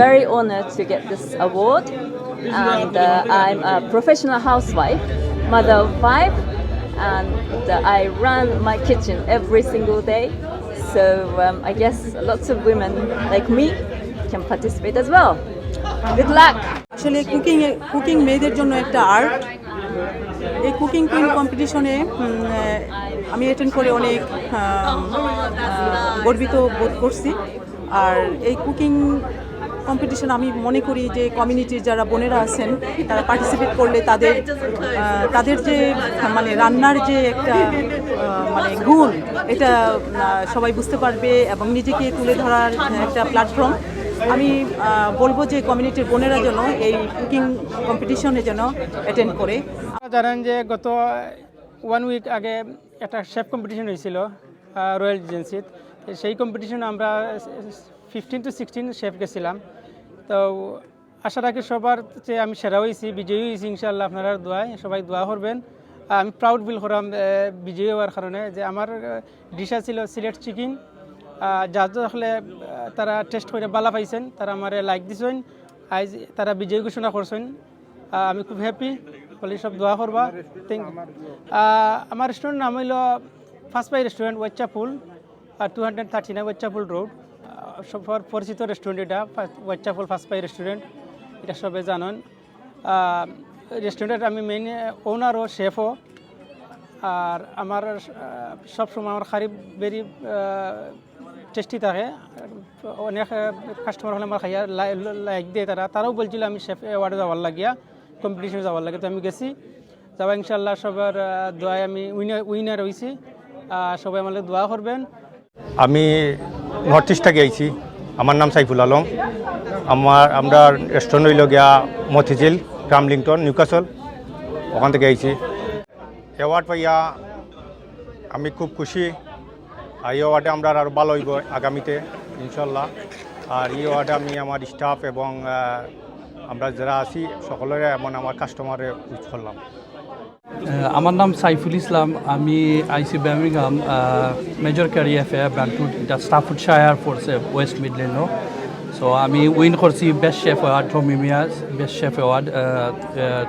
very honored to get this award, and uh, I'm a professional housewife, mother of five, and uh, I run my kitchen every single day. So um, I guess lots of women like me can participate as well. Good luck! আসলে cooking cooking মেয়েদের জন্য একটা art এই cooking queen কম্পিটিশনে আমি attend করে অনেক গর্বিত বোধ করছি আর এই কুকিং কম্পিটিশন আমি মনে করি যে কমিউনিটির যারা বোনেরা আছেন, তারা পার্টিসিপেট করলে তাদের তাদের যে মানে রান্নার যে একটা মানে গুণ, এটা সবাই বুঝতে পারবে এবং নিজেকে তুলে ধরার একটা প্ল্যাটফর্ম আমি বলব যে কমিউনিটির বোনেরা যেন এই কুকিং কম্পিটিশনে যেন অ্যাটেন্ড করে। জানেন যে গত ওয়ান উইক আগে একটা শেফ কম্পিটিশন হয়েছিল রয়্যাল এজেন্সিত সেই কম্পিটিশনে আমরা ফিফটিন টু সিক্সটিন শেফ গেছিলাম। তো আশা রাখি সবার যে আমি সেরা হয়েছি বিজয়ী হয়েছি ইনশাল্লাহ আপনারা দোয়ায়, সবাই দোয়া করবেন। আমি প্রাউড ফিল করাম বিজয়ী হওয়ার কারণে যে আমার ডিশা ছিল সিলেট চিকেন যা হলে তারা টেস্ট করে বালা পাইছেন, তারা আমার লাইক দিছেন, আজ তারা বিজয়ী ঘোষণা করছেন। আমি খুব হ্যাপি বলে সব দোয়া করবা। থ্যাংক আমার রেস্টুরেন্ট নাম হইল first by restaurant Whitechapel two hundred thirty nine Whitechapel road সবার পরিচিত রেস্টুরেন্ট এটা ওয়াচ্চাপুল ফার্স্ট বাই রেস্টুরেন্ট এটা সবে জানেন। রেস্টুরেন্টের আমি মেইন ওনার ও শেফও আর আমার সব সময় আমার খারি বেরি টেস্টি থাকে। অনেক কাস্টমার হলে আমার খাইয়া লাইক দিয়ে তারা। তারাও বলছিল আমি শেফ অ্যাওয়ার্ডে যাওয়ার লাগিয়া কম্পিটিশনে যাওয়ার লাগে তো আমি গেছি। যাওয়া ইনশাল্লাহ সবার দোয়ায় আমি উইনার উইনার হয়েছি সবাই আমাদের দোয়া করবেন। আমি নর্থ ইস্ট থেকে আমার নাম সাইফুল আলম। আমার, আমরা রেস্টুরেন্ট হইল গিয়া মতিঝিল, রামলিংটন, নিউকাসল। ওখান থেকে আইছি অ্যাওয়ার্ড পাইয়া আমি খুব খুশি। আর এই অ্যাওয়ার্ডে আমরা আরও ভালো হইব আগামীতে, ইনশাল্লাহ। আর এই অ্যাওয়ার্ডে আমি আমার স্টাফ এবং আমরা যারা আছি, সকলের এমন আমার কাস্টমারে ইউজ করলাম আমার নাম সাইফুল ইসলাম, আমি আইসি বার্মিংহাম মেজর ক্যারিয়ার ফেয়ার ব্যান্টুড এটা স্টাফুড শায়ার ফোর্সে ওয়েস্ট মিডল্যান্ডও সো আমি উইন করছি best chef award ইমিয়াস best chef award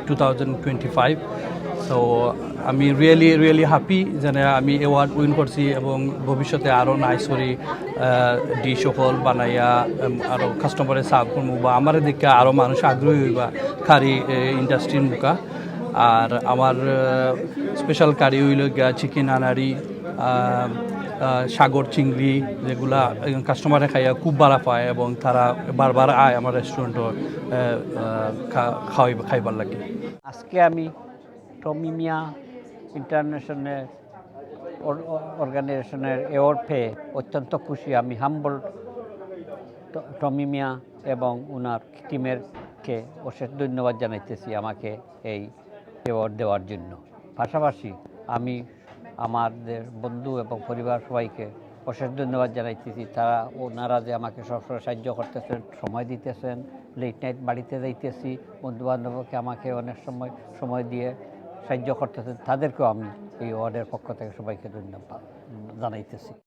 two thousand five so আমি রিয়েলি রিয়েলি হ্যাপি যেনে আমি অ্যাওয়ার্ড উইন করছি এবং ভবিষ্যতে আরও নাইস করি ডিশ সকল বানাইয়া আরও কাস্টমারে সার্ভ করব বা আমার দিকে আরও মানুষ আগ্রহী হইবা খারি ইন্ডাস্ট্রির মুখা। আর আমার স্পেশাল কারি হইল চিকেন আনারি সাগর চিংড়ি যেগুলা কাস্টমারে খাইয়া খুব ভালো পায় এবং তারা বারবার আয় আমার রেস্টুরেন্টও খাওয়াই, খাইবার লাগে। আজকে আমি টমিমিয়া ইন্টারন্যাশনাল অর্গানাইজেশনের অ্যাওয়ার্ড পেয়ে অত্যন্ত খুশি। আমি হাম্বল টমিমিয়া এবং ওনার টিমেরকে অশেষ ধন্যবাদ জানাইতেছি আমাকে এই অ্যাওয়ার্ড দেওয়ার জন্য। পাশাপাশি আমি আমাদের বন্ধু এবং পরিবার সবাইকে অশেষ ধন্যবাদ জানাইতেছি। তারা ওনারা যে আমাকে সবসময় সাহায্য করতেছেন, সময় দিতেছেন লেট নাইট বাড়িতে যাইতেছি, বন্ধুবান্ধবকে আমাকে অনেক সময় সময় দিয়ে সাহায্য করতেছেন, তাদেরকেও আমি এই ওয়ার্ডের পক্ষ থেকে সবাইকে ধন্যবাদ জানাইতেছি।